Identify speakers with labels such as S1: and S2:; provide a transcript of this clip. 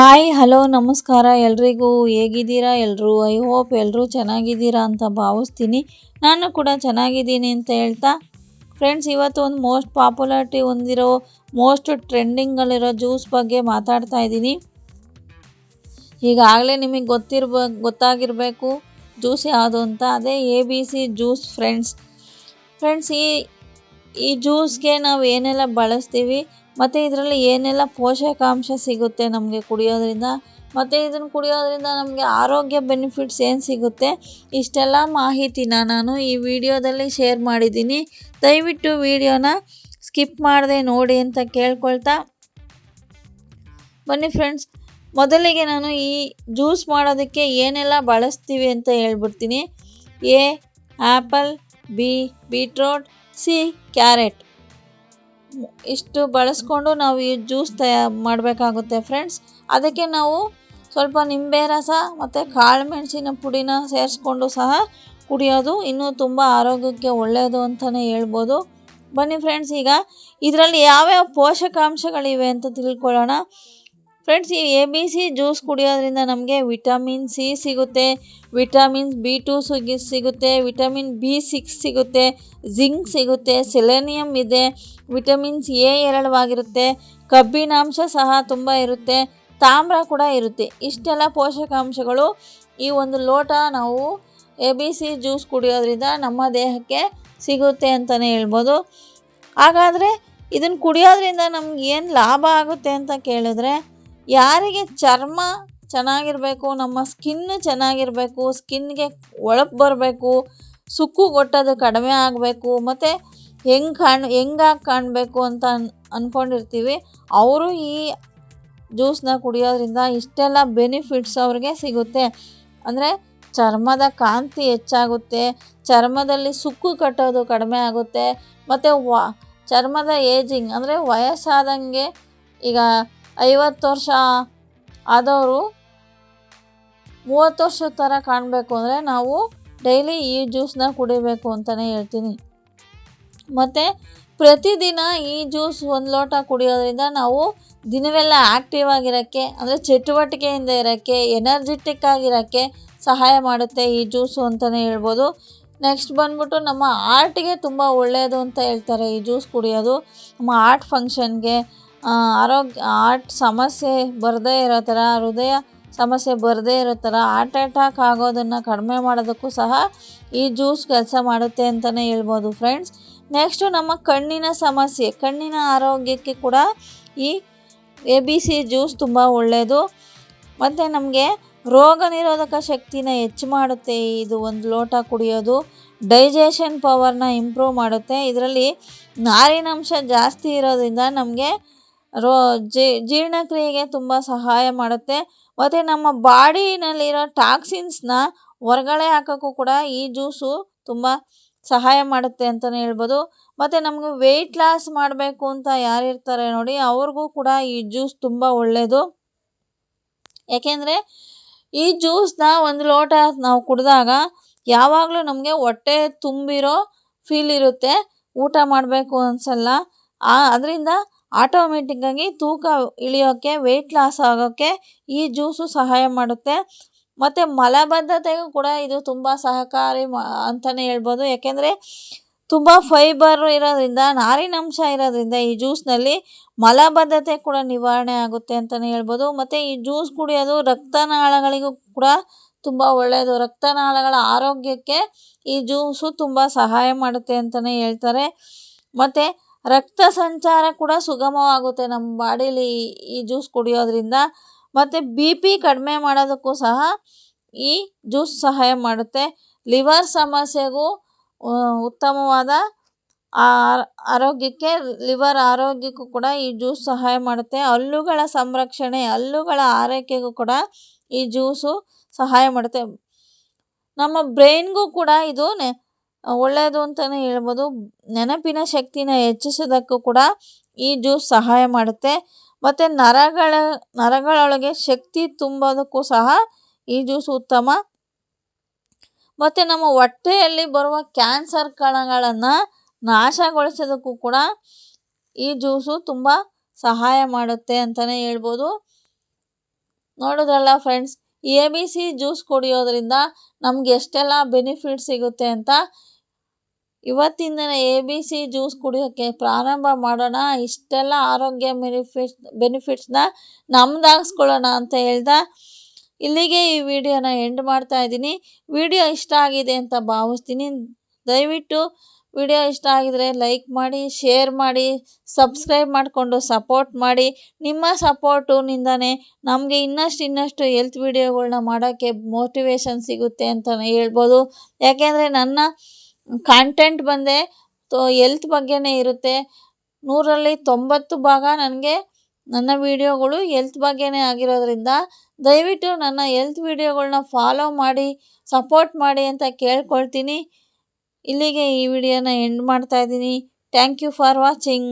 S1: Hi hello ನಮಸ್ಕಾರ. ಎಲ್ರಿಗೂ ಹೇಗಿದ್ದೀರಾ? ಎಲ್ಲರೂ ಐ ಹೋಪ್ ಎಲ್ಲರೂ ಚೆನ್ನಾಗಿದ್ದೀರಾ ಅಂತ ಭಾವಿಸ್ತೀನಿ. ನಾನು ಕೂಡ ಚೆನ್ನಾಗಿದ್ದೀನಿ ಅಂತ ಹೇಳ್ತಾ ಫ್ರೆಂಡ್ಸ್ ಇವತ್ತು ಒಂದು ಮೋಸ್ಟ್ ಪಾಪ್ಯುಲಾರಿಟಿ ಹೊಂದಿರೋ ಮೋಸ್ಟ್ ಟ್ರೆಂಡಿಂಗಲ್ಲಿರೋ ಜ್ಯೂಸ್ ಬಗ್ಗೆ ಮಾತಾಡ್ತಾ ಇದ್ದೀನಿ. ಈಗಾಗಲೇ ನಿಮಗೆ ಗೊತ್ತಿರ್ಬ, ಗೊತ್ತಾಗಿರಬೇಕು ಜ್ಯೂಸ್ ಯಾವುದು ಅಂತ. ಅದೇ A B C juice friends friends ಈ ಈ ಜ್ಯೂಸ್ಗೆ ನಾವು ಏನೆಲ್ಲ ಬಳಸ್ತೀವಿ? ಮತ್ತು ಇದರಲ್ಲಿ ಏನೆಲ್ಲ ಪೋಷಕಾಂಶ ಸಿಗುತ್ತೆ ನಮಗೆ ಕುಡಿಯೋದ್ರಿಂದ? ಮತ್ತು ಇದನ್ನು ಕುಡಿಯೋದ್ರಿಂದ ನಮಗೆ ಆರೋಗ್ಯ ಬೆನಿಫಿಟ್ಸ್ ಏನು ಸಿಗುತ್ತೆ? ಇಷ್ಟೆಲ್ಲ ಮಾಹಿತಿನ ನಾನು ಈ ವಿಡಿಯೋದಲ್ಲಿ ಶೇರ್ ಮಾಡಿದ್ದೀನಿ. ದಯವಿಟ್ಟು ವಿಡಿಯೋನ ಸ್ಕಿಪ್ ಮಾಡದೆ ನೋಡಿ ಅಂತ ಕೇಳ್ಕೊಳ್ತಾ. ಬನ್ನಿ ಫ್ರೆಂಡ್ಸ್ ಮೊದಲಿಗೆ ನಾನು ಈ ಜ್ಯೂಸ್ ಮಾಡೋದಕ್ಕೆ ಏನೆಲ್ಲ ಬಳಸ್ತೀವಿ ಅಂತ ಹೇಳ್ಬಿಡ್ತೀನಿ. A apple B beetroot C, carrot. ಇಷ್ಟು ಬಳಸ್ಕೊಂಡು ನಾವು ಈ ಜ್ಯೂಸ್ ತಯಾ ಮಾಡಬೇಕಾಗುತ್ತೆ ಫ್ರೆಂಡ್ಸ್. ಅದಕ್ಕೆ ನಾವು ಸ್ವಲ್ಪ ನಿಂಬೆ ರಸ ಮತ್ತು ಕಾಳು ಮೆಣಸಿನ ಪುಡಿನ ಸೇರಿಸ್ಕೊಂಡು ಸಹ ಕುಡಿಯೋದು. ಇನ್ನೂ ತುಂಬ ಆರೋಗ್ಯಕ್ಕೆ ಒಳ್ಳೆಯದು ಅಂತಲೇ ಹೇಳ್ಬೋದು. ಬನ್ನಿ ಫ್ರೆಂಡ್ಸ್, ಈಗ ಇದರಲ್ಲಿ ಯಾವ್ಯಾವ ಪೋಷಕಾಂಶಗಳಿವೆ ಅಂತ ತಿಳ್ಕೊಳ್ಳೋಣ. ಫ್ರೆಂಡ್ಸ್ ಈ ಎ ಬಿ ಸಿ ಜ್ಯೂಸ್ ಕುಡಿಯೋದ್ರಿಂದ ನಮಗೆ ವಿಟಮಿನ್ ಸಿ ಸಿಗುತ್ತೆ ವಿಟಮಿನ್ ಬಿ ಟು ಸಿಗಿ ಸಿಗುತ್ತೆ ವಿಟಮಿನ್ ಬಿ ಸಿಕ್ಸ್ ಸಿಗುತ್ತೆ ಜಿಂಕ್ ಸಿಗುತ್ತೆ ಸೆಲೆನಿಯಮ್ ಇದೆ ವಿಟಮಿನ್ಸ್ ಎ ಎರಡವಾಗಿರುತ್ತೆ ಕಬ್ಬಿನಾಂಶ ಸಹ ತುಂಬ ಇರುತ್ತೆ, ತಾಮ್ರ ಕೂಡ ಇರುತ್ತೆ. ಇಷ್ಟೆಲ್ಲ ಪೋಷಕಾಂಶಗಳು ಈ ಒಂದು ಲೋಟ ನಾವು ಎ ಬಿ ಸಿ ಜ್ಯೂಸ್ ಕುಡಿಯೋದ್ರಿಂದ ನಮ್ಮ ದೇಹಕ್ಕೆ ಸಿಗುತ್ತೆ ಅಂತಲೇ ಹೇಳ್ಬೋದು. ಹಾಗಾದರೆ ಇದನ್ನು ಕುಡಿಯೋದ್ರಿಂದ ನಮ್ಗೆ ಏನು ಲಾಭ ಆಗುತ್ತೆ ಅಂತ ಕೇಳಿದ್ರೆ ಯಾರಿಗೆ ಚರ್ಮ ಚೆನ್ನಾಗಿರಬೇಕು, ನಮ್ಮ ಸ್ಕಿನ್ ಚೆನ್ನಾಗಿರಬೇಕು ಸ್ಕಿನ್ಗೆ ಒಳಪು ಬರಬೇಕು, ಸುಕ್ಕು ಕೊಟ್ಟೋದು ಕಡಿಮೆ ಆಗಬೇಕು, ಮತ್ತು ಹೆಂಗೆ ಕಾಣ್, ಹೆಂಗಾಗಿ ಕಾಣಬೇಕು ಅಂತ ಅನ್ ಅಂದ್ಕೊಂಡಿರ್ತೀವಿ ಅವರು ಈ ಜ್ಯೂಸನ್ನ ಕುಡಿಯೋದ್ರಿಂದ ಇಷ್ಟೆಲ್ಲ ಬೆನಿಫಿಟ್ಸ್ ಅವ್ರಿಗೆ ಸಿಗುತ್ತೆ. ಅಂದರೆ ಚರ್ಮದ ಕಾಂತಿ ಹೆಚ್ಚಾಗುತ್ತೆ, ಚರ್ಮದಲ್ಲಿ ಸುಕ್ಕು ಕಟ್ಟೋದು ಕಡಿಮೆ ಆಗುತ್ತೆ, ಮತ್ತು ವ, ಚರ್ಮದ ಏಜಿಂಗ್ ಅಂದರೆ ವಯಸ್ಸಾದಂಗೆ ಈಗ ಐವತ್ತು ವರ್ಷ ಆದವರು ಮೂವತ್ತು ವರ್ಷದ ಥರ ಕಾಣಬೇಕು ಅಂದರೆ ನಾವು ಡೈಲಿ ಈ ಜ್ಯೂಸನ್ನ ಕುಡಿಬೇಕು ಅಂತಲೇ ಹೇಳ್ತೀನಿ. ಮತ್ತು ಪ್ರತಿದಿನ ಈ ಜ್ಯೂಸ್ ಒಂದು ಲೋಟ ಕುಡಿಯೋದ್ರಿಂದ ನಾವು ದಿನವೆಲ್ಲ ಆ್ಯಕ್ಟಿವ್ ಆಗಿರೋಕ್ಕೆ, ಅಂದರೆ ಚಟುವಟಿಕೆಯಿಂದ ಇರೋಕ್ಕೆ, ಎನರ್ಜೆಟಿಕ್ ಆಗಿರೋಕ್ಕೆ ಸಹಾಯ ಮಾಡುತ್ತೆ ಈ ಜ್ಯೂಸು ಅಂತಲೇ ಹೇಳ್ಬೋದು. ನೆಕ್ಸ್ಟ್ ಬಂದ್ಬಿಟ್ಟು ನಮ್ಮ ಆರ್ಟಿಗೆ ತುಂಬ ಒಳ್ಳೆಯದು ಅಂತ ಹೇಳ್ತಾರೆ ಈ ಜ್ಯೂಸ್ ಕುಡಿಯೋದು. ನಮ್ಮ ಆರ್ಟ್ ಫಂಕ್ಷನ್ಗೆ ಆರೋಗ್ಯ ಆರ್ಟ್ ಸಮಸ್ಯೆ ಬರದೇ ಇರೋ ಥರ, ಹೃದಯ ಸಮಸ್ಯೆ ಬರದೇ ಇರೋ ಥರ ಹಾರ್ಟ್ ಅಟ್ಯಾಕ್ ಆಗೋದನ್ನು ಕಡಿಮೆ ಮಾಡೋದಕ್ಕೂ ಸಹ ಈ ಜ್ಯೂಸ್ ಕೆಲಸ ಮಾಡುತ್ತೆ ಅಂತಲೇ ಹೇಳ್ಬೋದು ಫ್ರೆಂಡ್ಸ್ ನೆಕ್ಸ್ಟು ನಮ್ಮ ಕಣ್ಣಿನ ಸಮಸ್ಯೆ, ಕಣ್ಣಿನ ಆರೋಗ್ಯಕ್ಕೆ ಕೂಡ ಈ ಎ ಬಿ ಸಿ ಜ್ಯೂಸ್ ತುಂಬ ಒಳ್ಳೆಯದು ಮತ್ತು ನಮಗೆ ರೋಗ ನಿರೋಧಕ ಶಕ್ತಿನ ಹೆಚ್ಚು ಮಾಡುತ್ತೆ, ಇದು ಒಂದು ಲೋಟ ಕುಡಿಯೋದು. ಡೈಜೆಷನ್ ಪವರ್ನ ಇಂಪ್ರೂವ್ ಮಾಡುತ್ತೆ. ಇದರಲ್ಲಿ ನಾರಿನಂಶ ಜಾಸ್ತಿ ಇರೋದ್ರಿಂದ ನಮಗೆ ರೋ ಜೀರ್ಣಕ್ರಿಯೆಗೆ ತುಂಬ ಸಹಾಯ ಮಾಡುತ್ತೆ. ಮತ್ತು ನಮ್ಮ ಬಾಡಿನಲ್ಲಿರೋ ಟಾಕ್ಸಿನ್ಸ್ನ ಹೊರಗಡೆ ಹಾಕೋಕ್ಕೂ ಕೂಡ ಈ ಜ್ಯೂಸು ತುಂಬ ಸಹಾಯ ಮಾಡುತ್ತೆ ಅಂತಲೇ ಹೇಳ್ಬೋದು. ಮತ್ತು ನಮಗೆ ವೆಯ್ಟ್ ಲಾಸ್ ಮಾಡಬೇಕು ಅಂತ ಯಾರು ಇರ್ತಾರೆ ನೋಡಿ, ಅವ್ರಿಗೂ ಕೂಡ ಈ ಜ್ಯೂಸ್ ತುಂಬ ಒಳ್ಳೆಯದು ಯಾಕೆಂದರೆ ಈ ಜ್ಯೂಸನ್ನ ಒಂದು ಲೋಟ ನಾವು ಕುಡಿದಾಗ ಯಾವಾಗಲೂ ನಮಗೆ ಹೊಟ್ಟೆ ತುಂಬಿರೋ ಫೀಲ್ ಇರುತ್ತೆ. ಊಟ ಮಾಡಬೇಕು ಅನಿಸಲ್ಲ. ಅದರಿಂದ ಆಟೋಮೆಟಿಕ್ಕಾಗಿ ತೂಕ ಇಳಿಯೋಕ್ಕೆ ವೆಯ್ಟ್ ಲಾಸ್ ಆಗೋಕ್ಕೆ ಈ ಜ್ಯೂಸು ಸಹಾಯ ಮಾಡುತ್ತೆ. ಮತ್ತು ಮಲಬದ್ಧತೆಗೂ ಕೂಡ ಇದು ತುಂಬ ಸಹಕಾರಿ ಮಾ ಅಂತಲೇ ಹೇಳ್ಬೋದು. ಯಾಕೆಂದರೆ ತುಂಬ ಫೈಬರ್ ಇರೋದ್ರಿಂದ, ನಾರಿನಂಶ ಇರೋದ್ರಿಂದ ಈ ಜ್ಯೂಸ್ನಲ್ಲಿ ಮಲಬದ್ಧತೆ ಕೂಡ ನಿವಾರಣೆ ಆಗುತ್ತೆ ಅಂತಲೇ ಹೇಳ್ಬೋದು. ಮತ್ತು ಈ ಜ್ಯೂಸ್ ಕುಡಿಯೋದು ರಕ್ತನಾಳಗಳಿಗೂ ಕೂಡ ತುಂಬ ಒಳ್ಳೆಯದು ರಕ್ತನಾಳಗಳ ಆರೋಗ್ಯಕ್ಕೆ ಈ ಜ್ಯೂಸು ತುಂಬ ಸಹಾಯ ಮಾಡುತ್ತೆ ಅಂತಲೇ ಹೇಳ್ತಾರೆ. ಮತ್ತು ರಕ್ತ ಸಂಚಾರ ಕೂಡ ಸುಗಮವಾಗುತ್ತೆ ನಮ್ಮ ಬಾಡೀಲಿ ಈ ಜ್ಯೂಸ್ ಕುಡಿಯೋದ್ರಿಂದ. ಮತ್ತು ಬಿ ಪಿ ಕಡಿಮೆ ಮಾಡೋದಕ್ಕೂ ಸಹ ಈ ಜ್ಯೂಸ್ ಸಹಾಯ ಮಾಡುತ್ತೆ. ಲಿವರ್ ಸಮಸ್ಯೆಗೂ ಉತ್ತಮವಾದ ಆರೋಗ್ಯಕ್ಕೆ, ಲಿವರ್ ಆರೋಗ್ಯಕ್ಕೂ ಕೂಡ ಈ ಜ್ಯೂಸ್ ಸಹಾಯ ಮಾಡುತ್ತೆ. ಹಲ್ಲುಗಳ ಸಂರಕ್ಷಣೆ, ಹಲ್ಲುಗಳ ಆರೈಕೆಗೂ ಕೂಡ ಈ ಜ್ಯೂಸು ಸಹಾಯ ಮಾಡುತ್ತೆ. ನಮ್ಮ ಬ್ರೈನ್ಗೂ ಕೂಡ ಇದು ಒಳ್ಳೆಯದು ಅಂತಲೇ ಹೇಳ್ಬೋದು. ನೆನಪಿನ ಶಕ್ತಿನ ಹೆಚ್ಚಿಸೋದಕ್ಕೂ ಕೂಡ ಈ ಜ್ಯೂಸ್ ಸಹಾಯ ಮಾಡುತ್ತೆ. ಮತ್ತು ನರಗಳ, ನರಗಳೊಳಗೆ ಶಕ್ತಿ ತುಂಬೋದಕ್ಕೂ ಸಹ ಈ ಜ್ಯೂಸ್ ಉತ್ತಮ. ಮತ್ತು ನಮ್ಮ ಹೊಟ್ಟೆಯಲ್ಲಿ ಬರುವ ಕ್ಯಾನ್ಸರ್ ಕಣಗಳನ್ನು ನಾಶಗೊಳಿಸೋದಕ್ಕೂ ಕೂಡ ಈ ಜ್ಯೂಸು ತುಂಬ ಸಹಾಯ ಮಾಡುತ್ತೆ ಅಂತಲೇ ಹೇಳ್ಬೋದು. ನೋಡೋದ್ರಲ್ಲ friends A B C juice ಕುಡಿಯೋದ್ರಿಂದ ನಮ್ಗೆ ಎಷ್ಟೆಲ್ಲ ಬೆನಿಫಿಟ್ ಸಿಗುತ್ತೆ ಅಂತ ಇವತ್ತಿಂದನೇ ಎ ಬಿ ಸಿ ಜ್ಯೂಸ್ ಕುಡಿಯೋಕ್ಕೆ ಪ್ರಾರಂಭ ಮಾಡೋಣ. ಇಷ್ಟೆಲ್ಲ ಆರೋಗ್ಯ ಬೆನಿಫಿಟ್, ಬೆನಿಫಿಟ್ಸ್ನ ನಮ್ದಾಗಿಸ್ಕೊಳ್ಳೋಣ ಅಂತ ಹೇಳ್ದ ಇಲ್ಲಿಗೆ ಈ ವಿಡಿಯೋನ ಎಂಡ್ ಮಾಡ್ತಾ ಇದ್ದೀನಿ. ವಿಡಿಯೋ ಇಷ್ಟ ಆಗಿದೆ ಅಂತ ಭಾವಿಸ್ತೀನಿ. ದಯವಿಟ್ಟು ವಿಡಿಯೋ ಇಷ್ಟ ಆಗಿದರೆ ಲೈಕ್ ಮಾಡಿ, ಶೇರ್ ಮಾಡಿ, ಸಬ್ಸ್ಕ್ರೈಬ್ ಮಾಡಿಕೊಂಡು ಸಪೋರ್ಟ್ ಮಾಡಿ. ನಿಮ್ಮ ಸಪೋರ್ಟುನಿಂದನೇ ನಮಗೆ ಇನ್ನಷ್ಟು ಇನ್ನಷ್ಟು ಹೆಲ್ತ್ ವಿಡಿಯೋಗಳನ್ನ ಮಾಡೋಕ್ಕೆ ಮೋಟಿವೇಶನ್ ಸಿಗುತ್ತೆ ಅಂತಲೇ ಹೇಳ್ಬೋದು. ಯಾಕೆಂದರೆ ನನ್ನ ಕಾಂಟೆಂಟ್ ಬಂದೆ ತೋ ಎಲ್ತ್ ಬಗ್ಗೆನೇ ಇರುತ್ತೆ. ನೂರಲ್ಲಿ ತೊಂಬತ್ತು ಭಾಗ ನನಗೆ ನನ್ನ ವಿಡಿಯೋಗಳು ಎಲ್ತ್ ಬಗ್ಗೆನೇ ಆಗಿರೋದ್ರಿಂದ ದಯವಿಟ್ಟು ನನ್ನ ಎಲ್ತ್ ವಿಡಿಯೋಗಳನ್ನ ಫಾಲೋ ಮಾಡಿ ಸಪೋರ್ಟ್ ಮಾಡಿ ಅಂತ ಕೇಳ್ಕೊಳ್ತೀನಿ. ಇಲ್ಲಿಗೆ ಈ ವಿಡಿಯೋನ ಎಂಡ್ ಮಾಡ್ತಾ ಇದ್ದೀನಿ. Thank you for watching